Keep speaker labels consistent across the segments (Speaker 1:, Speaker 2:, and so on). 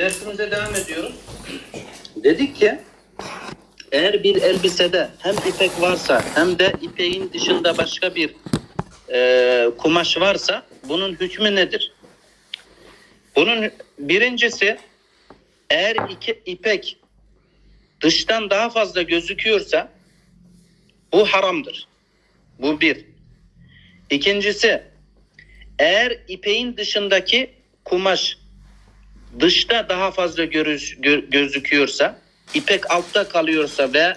Speaker 1: dersimize devam ediyoruz. Dedik ki eğer bir elbisede hem ipek varsa hem de ipeğin dışında başka bir e, kumaş varsa bunun hükmü nedir? Bunun birincisi eğer iki, ipek dıştan daha fazla gözüküyorsa bu haramdır. Bu bir. İkincisi eğer ipeğin dışındaki kumaş dışta daha fazla görüş, gö- gözüküyorsa, ipek altta kalıyorsa ve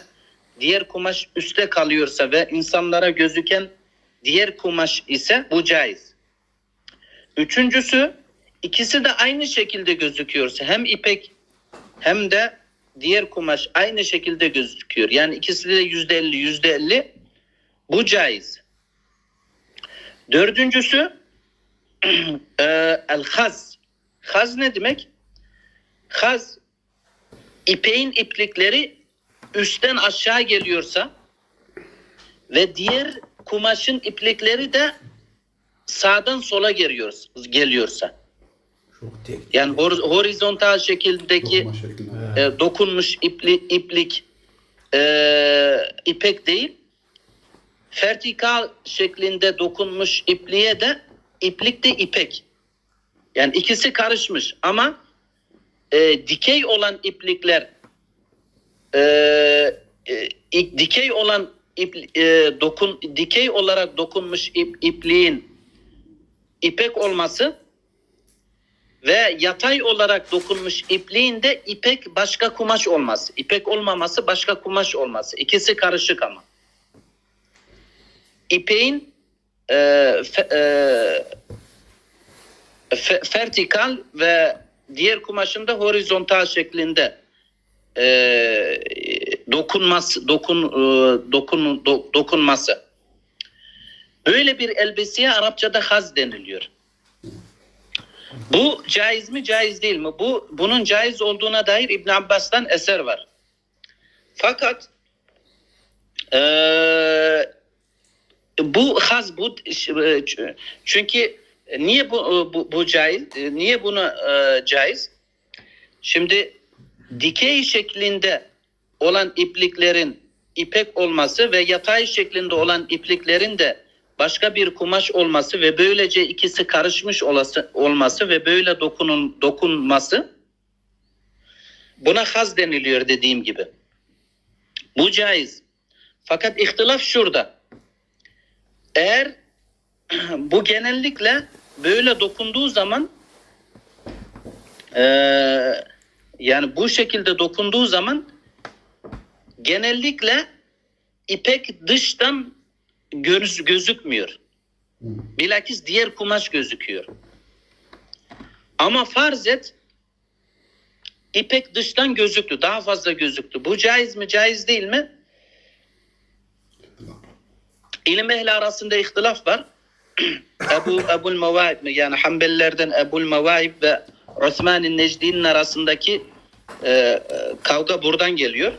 Speaker 1: diğer kumaş üstte kalıyorsa ve insanlara gözüken diğer kumaş ise bu caiz. Üçüncüsü ikisi de aynı şekilde gözüküyorsa hem ipek hem de diğer kumaş aynı şekilde gözüküyor. Yani ikisi de yüzde elli yüzde elli bu caiz. Dördüncüsü e, el haz. Ne demek? Haz ipeğin iplikleri üstten aşağı geliyorsa ve diğer kumaşın iplikleri de sağdan sola geliyor, geliyorsa.
Speaker 2: Çok tek.
Speaker 1: Yani hor- horizontal şekildeki e, dokunmuş ipli, iplik e, ipek değil. Vertikal şeklinde dokunmuş ipliğe de iplik de ipek. Yani ikisi karışmış ama e, dikey olan iplikler e, e, dikey olan ip, e, dokun dikey olarak dokunmuş ip, ipliğin ipek olması ve yatay olarak dokunmuş ipliğin de ipek başka kumaş olması. İpek olmaması başka kumaş olması. İkisi karışık ama. İpeğin e, fe, e, vertikal ve diğer kumaşın da horizontal şeklinde e, dokunması dokun e, dokun do- dokunması. Böyle bir elbiseye Arapçada haz deniliyor. Bu caiz mi caiz değil mi? Bu bunun caiz olduğuna dair İbn Abbas'tan eser var. Fakat eee, bu haz bu çünkü niye bu bu, bu caiz? Niye bunu eee, caiz? Şimdi dikey şeklinde olan ipliklerin ipek olması ve yatay şeklinde olan ipliklerin de başka bir kumaş olması ve böylece ikisi karışmış olası, olması ve böyle dokunun dokunması buna haz deniliyor dediğim gibi. Bu caiz. Fakat ihtilaf şurada. Eğer bu genellikle böyle dokunduğu zaman eee, yani bu şekilde dokunduğu zaman genellikle ipek dıştan göz, gözükmüyor. Bilakis diğer kumaş gözüküyor. Ama farz et ipek dıştan gözüktü. Daha fazla gözüktü. Bu caiz mi caiz değil mi? İlim ehli arasında ihtilaf var. Ebu Ebul Mevaib yani Hanbelilerden Ebul Mevaib ve Osman Necdi'nin arasındaki e, e, kavga buradan geliyor.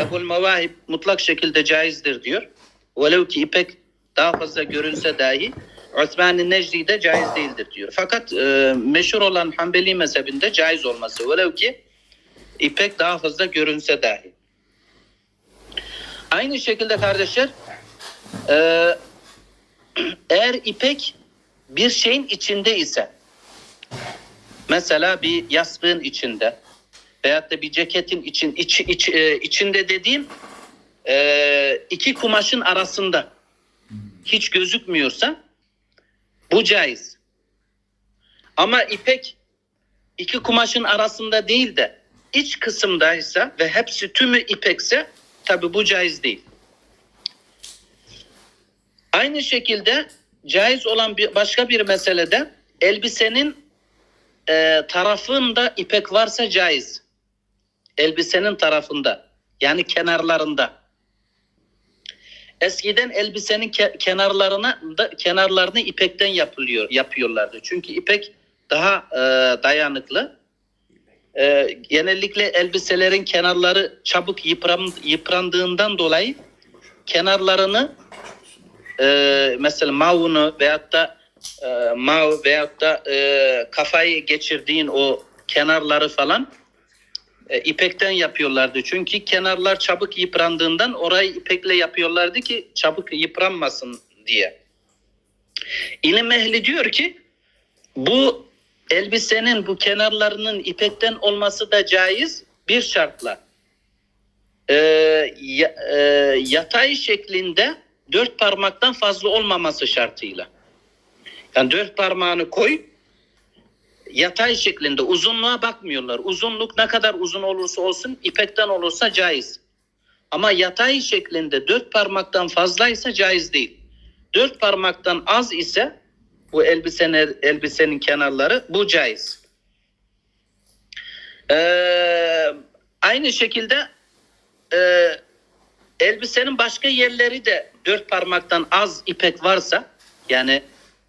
Speaker 1: Ebul Mevahib mutlak şekilde caizdir diyor. Velev ki ipek daha fazla görünse dahi Osman-ı Necdi de caiz değildir diyor. Fakat e, meşhur olan Hanbeli mezhebinde caiz olması. Velev ki ipek daha fazla görünse dahi. Aynı şekilde kardeşler e, eğer ipek bir şeyin içinde ise mesela bir yastığın içinde veyahut da bir ceketin için iç, iç, e, içinde dediğim e, iki kumaşın arasında hiç gözükmüyorsa bu caiz. Ama ipek iki kumaşın arasında değil de iç kısımdaysa ve hepsi tümü ipekse tabi bu caiz değil. Aynı şekilde caiz olan bir başka bir meselede elbisenin e, tarafında ipek varsa caiz. Elbisenin tarafında yani kenarlarında. Eskiden elbisenin ke- kenarlarına da kenarlarını ipekten yapılıyor yapıyorlardı. Çünkü ipek daha e, dayanıklı. E, genellikle elbiselerin kenarları çabuk yıpran, yıprandığından dolayı kenarlarını e, mesela mavunu veyahut da e, mav veyahut da e, kafayı geçirdiğin o kenarları falan e, ipekten yapıyorlardı. Çünkü kenarlar çabuk yıprandığından orayı ipekle yapıyorlardı ki çabuk yıpranmasın diye. İlim ehli diyor ki bu elbisenin bu kenarlarının ipekten olması da caiz bir şartla. Ee, ya- e, yatay şeklinde dört parmaktan fazla olmaması şartıyla. Yani dört parmağını koy yatay şeklinde uzunluğa bakmıyorlar. Uzunluk ne kadar uzun olursa olsun ipekten olursa caiz. Ama yatay şeklinde dört parmaktan fazlaysa caiz değil. Dört parmaktan az ise bu elbisenin, elbisenin kenarları bu caiz. Ee, aynı şekilde e, elbisenin başka yerleri de dört parmaktan az ipek varsa yani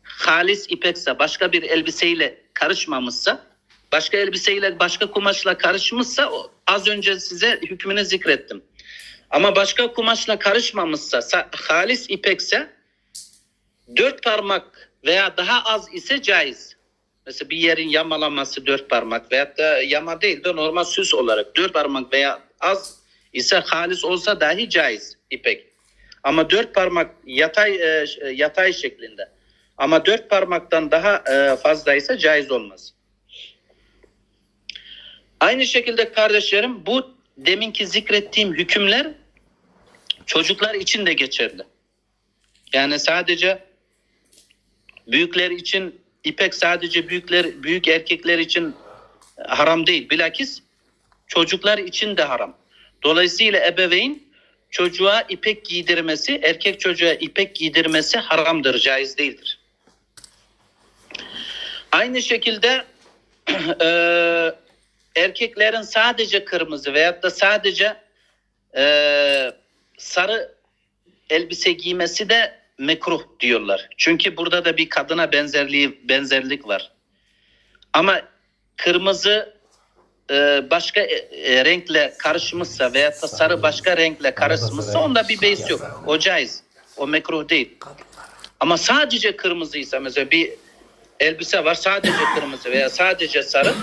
Speaker 1: halis ipekse başka bir elbiseyle karışmamışsa başka elbiseyle başka kumaşla karışmışsa az önce size hükmünü zikrettim. Ama başka kumaşla karışmamışsa sa- halis ipekse dört parmak veya daha az ise caiz. Mesela bir yerin yamalaması dört parmak veyahut da yama değil de normal süs olarak dört parmak veya az ise halis olsa dahi caiz ipek. Ama dört parmak yatay e, ş- yatay şeklinde. Ama dört parmaktan daha e, fazlaysa caiz olmaz. Aynı şekilde kardeşlerim bu deminki zikrettiğim hükümler çocuklar için de geçerli. Yani sadece büyükler için ipek sadece büyükler büyük erkekler için haram değil. Bilakis çocuklar için de haram. Dolayısıyla ebeveyn çocuğa ipek giydirmesi, erkek çocuğa ipek giydirmesi haramdır, caiz değildir. Aynı şekilde eee, erkeklerin sadece kırmızı veyahut da sadece eee, sarı elbise giymesi de mekruh diyorlar. Çünkü burada da bir kadına benzerliği benzerlik var. Ama kırmızı e, başka e, e, renkle karışmışsa veya da sarı başka renkle karışmışsa onda bir beis yok. O caiz. O mekruh değil. Ama sadece kırmızıysa mesela bir elbise var sadece kırmızı veya sadece sarı